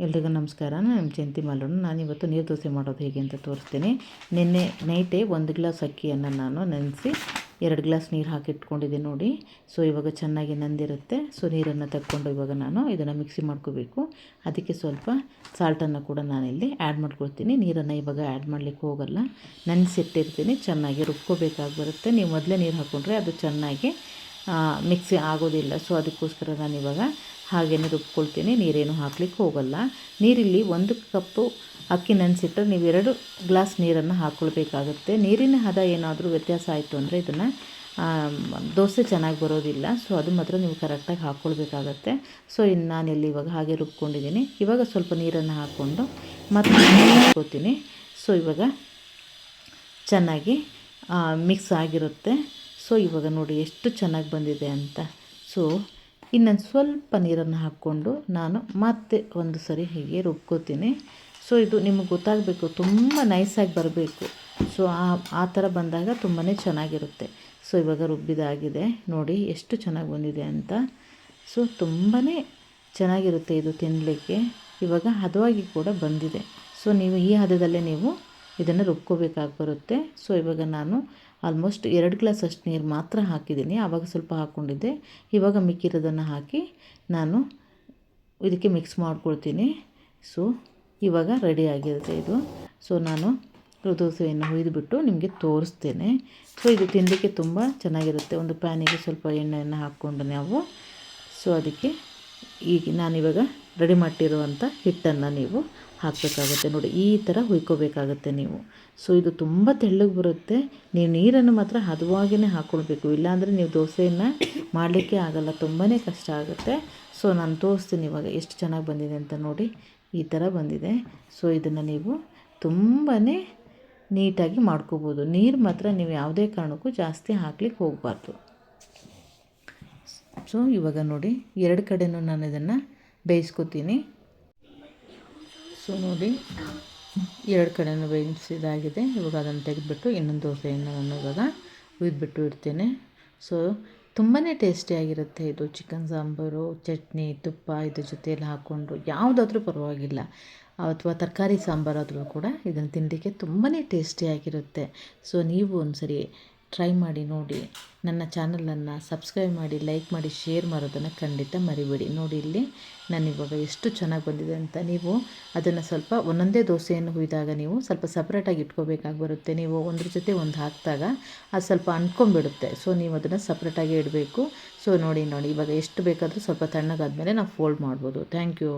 ಎಲ್ರಿಗೂ ನಮಸ್ಕಾರ. ನಾನು ಜಯಂತಿ ಮಾಲೂರು ನಾನಿವತ್ತು ನೀರು ದೋಸೆ ಮಾಡೋದು ಹೇಗೆ ಅಂತ ತೋರಿಸ್ತೀನಿ. ನಿನ್ನೆ ನೈಟೇ ಒಂದು ಗ್ಲಾಸ್ ಅಕ್ಕಿಯನ್ನು ನಾನು ನೆನೆಸಿ ಎರಡು ಗ್ಲಾಸ್ ನೀರು ಹಾಕಿಟ್ಕೊಂಡಿದ್ದೆ ನೋಡಿ. ಸೊ, ಇವಾಗ ಚೆನ್ನಾಗಿ ನಂದಿರುತ್ತೆ. ಸೊ, ನೀರನ್ನು ತಕ್ಕೊಂಡು ಇವಾಗ ನಾನು ಇದನ್ನು ಮಿಕ್ಸಿ ಮಾಡ್ಕೋಬೇಕು. ಅದಕ್ಕೆ ಸ್ವಲ್ಪ ಸಾಲ್ಟನ್ನು ಕೂಡ ನಾನಿಲ್ಲಿ ಆ್ಯಡ್ ಮಾಡ್ಕೊಳ್ತೀನಿ. ನೀರನ್ನು ಇವಾಗ ಆ್ಯಡ್ ಮಾಡಲಿಕ್ಕೆ ಹೋಗಲ್ಲ. ನೆನೆಸಿಟ್ಟಿರ್ತೀನಿ. ಚೆನ್ನಾಗಿ ರುಬ್ಕೋಬೇಕಾಗಿ ಬರುತ್ತೆ ನೀವು ಮೊದಲೇ ನೀರು ಹಾಕ್ಕೊಂಡ್ರೆ ಅದು ಚೆನ್ನಾಗಿ ಮಿಕ್ಸಿ ಆಗೋದಿಲ್ಲ. ಸೊ ಅದಕ್ಕೋಸ್ಕರ ನಾನು ಇವಾಗ ಹಾಗೇನೆ ರುಬ್ಕೊಳ್ತೀನಿ. ನೀರೇನು ಹಾಕ್ಲಿಕ್ಕೆ ಹೋಗಲ್ಲ. ನೀರಿಲ್ಲಿ ಒಂದು ಕಪ್ಪು ಅಕ್ಕಿ ನೆನೆಸಿಟ್ಟು ನೀವು ಎರಡು ಗ್ಲಾಸ್ ನೀರನ್ನು ಹಾಕ್ಕೊಳ್ಬೇಕಾಗುತ್ತೆ ನೀರಿನ ಹದ ಏನಾದರೂ ವ್ಯತ್ಯಾಸ ಆಯಿತು ಅಂದರೆ ಇದನ್ನು ದೋಸೆ ಚೆನ್ನಾಗಿ ಬರೋದಿಲ್ಲ. ಸೊ ಅದು ಮಾತ್ರ ನೀವು ಕರೆಕ್ಟಾಗಿ ಹಾಕ್ಕೊಳ್ಬೇಕಾಗತ್ತೆ ಸೊ ಇನ್ನು ನಾನಿಲ್ಲಿ ಇವಾಗ ಹಾಗೆ ರುಬ್ಕೊಂಡಿದ್ದೀನಿ. ಇವಾಗ ಸ್ವಲ್ಪ ನೀರನ್ನು ಹಾಕ್ಕೊಂಡು ಮತ್ತೆ ಹಾಕ್ಕೋತೀನಿ ಸೊ ಇವಾಗ ಚೆನ್ನಾಗಿ ಮಿಕ್ಸ್ ಆಗಿರುತ್ತೆ. ಸೊ, ಇವಾಗ ನೋಡಿ ಎಷ್ಟು ಚೆನ್ನಾಗಿ ಬಂದಿದೆ ಅಂತ. ಸೊ, ಇನ್ನೊಂದು ಸ್ವಲ್ಪ ನೀರನ್ನು ಹಾಕ್ಕೊಂಡು ನಾನು ಮತ್ತೆ ಒಂದು ಸರಿ ಹೀಗೆ ರುಬ್ಕೋತೀನಿ. ಸೊ, ಇದು ನಿಮಗೆ ಗೊತ್ತಾಗಬೇಕು, ತುಂಬ ನೈಸಾಗಿ ಬರಬೇಕು. ಸೊ, ಆ ಆ ಥರ ಬಂದಾಗ ತುಂಬಾ ಚೆನ್ನಾಗಿರುತ್ತೆ. ಸೊ, ಇವಾಗ ರುಬ್ಬಿದಾಗಿದೆ ನೋಡಿ ಎಷ್ಟು ಚೆನ್ನಾಗಿ ಬಂದಿದೆ ಅಂತ. ಸೊ ತುಂಬಾ ಚೆನ್ನಾಗಿರುತ್ತೆ ಇದು ತಿನ್ನಲಿಕ್ಕೆ ಇವಾಗ ಹದವಾಗಿ ಕೂಡ ಬಂದಿದೆ. ಸೊ, ನೀವು ಈ ಹದದಲ್ಲೇ ನೀವು ಇದನ್ನು ರುಬ್ಕೋಬೇಕಾಗಿ ಬರುತ್ತೆ. ಸೊ, ಇವಾಗ ನಾನು ಆಲ್ಮೋಸ್ಟ್ ಎರಡು ಗ್ಲಾಸ್ ಅಷ್ಟು ನೀರು ಮಾತ್ರ ಹಾಕಿದ್ದೀನಿ. ಆವಾಗ ಸ್ವಲ್ಪ ಹಾಕ್ಕೊಂಡಿದ್ದೆ. ಇವಾಗ ಮಿಕ್ಕಿರೋದನ್ನು ಹಾಕಿ ನಾನು ಇದಕ್ಕೆ ಮಿಕ್ಸ್ ಮಾಡ್ಕೊಳ್ತೀನಿ. ಸೊ ಇವಾಗ ರೆಡಿ ಆಗಿರುತ್ತೆ ಇದು. ಸೊ ನಾನು ದೋಸೆಯನ್ನು ಹುಯ್ದುಬಿಟ್ಟು ನಿಮಗೆ ತೋರಿಸ್ತೇನೆ. ಸೊ ಇದು ತಿನ್ನಲಿಕ್ಕೆ ತುಂಬ ಚೆನ್ನಾಗಿರುತ್ತೆ. ಒಂದು ಪ್ಯಾನಿಗೆ ಸ್ವಲ್ಪ ಎಣ್ಣೆಯನ್ನು ಹಾಕ್ಕೊಂಡು ನಾವು. ಸೊ ಅದಕ್ಕೆ ಈಗ ನಾನಿವಾಗ ರೆಡಿ ಮಾಡಿರುವಂಥ ಹಿಟ್ಟನ್ನು ನೀವು ಹಾಕಬೇಕಾಗುತ್ತೆ. ನೋಡಿ, ಈ ಥರ ಹುಯ್ಕೋಬೇಕಾಗುತ್ತೆ ನೀವು. ಸೊ ಇದು ತುಂಬ ತೆಳ್ಳಗೆ ಬರುತ್ತೆ. ನೀವು ನೀರನ್ನು ಮಾತ್ರ ಹದವಾಗಿಯೇ ಹಾಕ್ಕೊಳ್ಬೇಕು ಇಲ್ಲಾಂದರೆ ನೀವು ದೋಸೆಯನ್ನು ಮಾಡಲಿಕ್ಕೆ ಆಗಲ್ಲ. ತುಂಬಾ ಕಷ್ಟ ಆಗುತ್ತೆ. ಸೊ ನಾನು ತೋರಿಸ್ತೀನಿ ಇವಾಗ ಎಷ್ಟು ಚೆನ್ನಾಗಿ ಬಂದಿದೆ ಅಂತ ನೋಡಿ. ಈ ಥರ ಬಂದಿದೆ. ಸೊ ಇದನ್ನು ನೀವು ತುಂಬಾ ನೀಟಾಗಿ ಮಾಡ್ಕೋಬೋದು. ನೀರು ಮಾತ್ರ ನೀವು ಯಾವುದೇ ಕಾರಣಕ್ಕೂ ಜಾಸ್ತಿ ಹಾಕ್ಲಿಕ್ಕೆ ಹೋಗಬಾರ್ದು. ಸೊ ಇವಾಗ ನೋಡಿ, ಎರಡು ಕಡೆಯೂ ನಾನು ಇದನ್ನು ಬೇಯಿಸ್ಕೊತೀನಿ. ಸೊ ನೋಡಿ, ಎರಡು ಕಡೆಯೂ ಬೇಯಿಸಿದಾಗಿದೆ ಇವಾಗ ಅದನ್ನು ತೆಗೆದುಬಿಟ್ಟು ಇನ್ನೊಂದು ದೋಸೆಯನ್ನು ನಾನು ಇವಾಗ ಹುಯ್ದುಬಿಟ್ಟು ಇಡ್ತೇನೆ. ಸೊ ತುಂಬಾ ಟೇಸ್ಟಿಯಾಗಿರುತ್ತೆ ಇದು ಚಿಕನ್ ಸಾಂಬಾರು, ಚಟ್ನಿ, ತುಪ್ಪ ಇದ್ರ ಜೊತೆಯಲ್ಲಿ ಹಾಕ್ಕೊಂಡು ಯಾವುದಾದ್ರೂ ಪರವಾಗಿಲ್ಲ. ಅಥವಾ ತರಕಾರಿ ಸಾಂಬಾರಾದರೂ ಕೂಡ ಇದನ್ನು ತಿನ್ನಲಿಕ್ಕೆ ತುಂಬಾ ಟೇಸ್ಟಿಯಾಗಿರುತ್ತೆ ಸೊ ನೀವು ಒಂದು ಸರಿ ಟ್ರೈ ಮಾಡಿ ನೋಡಿ. ನನ್ನ ಚಾನಲನ್ನು ಸಬ್ಸ್ಕ್ರೈಬ್ ಮಾಡಿ ಲೈಕ್ ಮಾಡಿ ಶೇರ್ ಮಾಡೋದನ್ನು ಖಂಡಿತ ಮರಿಬೇಡಿ. ನೋಡಿ ಇಲ್ಲಿ ನಾನು ಇವಾಗ ಎಷ್ಟು ಚೆನ್ನಾಗಿ ಬಂದಿದೆ ಅಂತ ನೀವು ಅದನ್ನು ಸ್ವಲ್ಪ ಒಂದೊಂದೇ ದೋಸೆಯನ್ನು ಹುಯ್ದಾಗ ನೀವು ಸ್ವಲ್ಪ ಸಪ್ರೇಟಾಗಿ ಇಟ್ಕೋಬೇಕಾಗಿ ಬರುತ್ತೆ. ನೀವು ಒಂದ್ರ ಜೊತೆ ಒಂದು ಹಾಕಿದಾಗ ಅದು ಸ್ವಲ್ಪ ಅಂಟ್ಕೊಂಡ್ಬಿಡುತ್ತೆ. ಸೊ ನೀವು ಅದನ್ನು ಸಪ್ರೇಟಾಗಿ ಇಡಬೇಕು. ಸೊ ನೋಡಿ ನೋಡಿ, ಇವಾಗ ಎಷ್ಟು ಬೇಕಾದರೂ ಸ್ವಲ್ಪ ತಣ್ಣಗಾದ್ಮೇಲೆ ನಾವು ಫೋಲ್ಡ್ ಮಾಡ್ಬೋದು. Thank you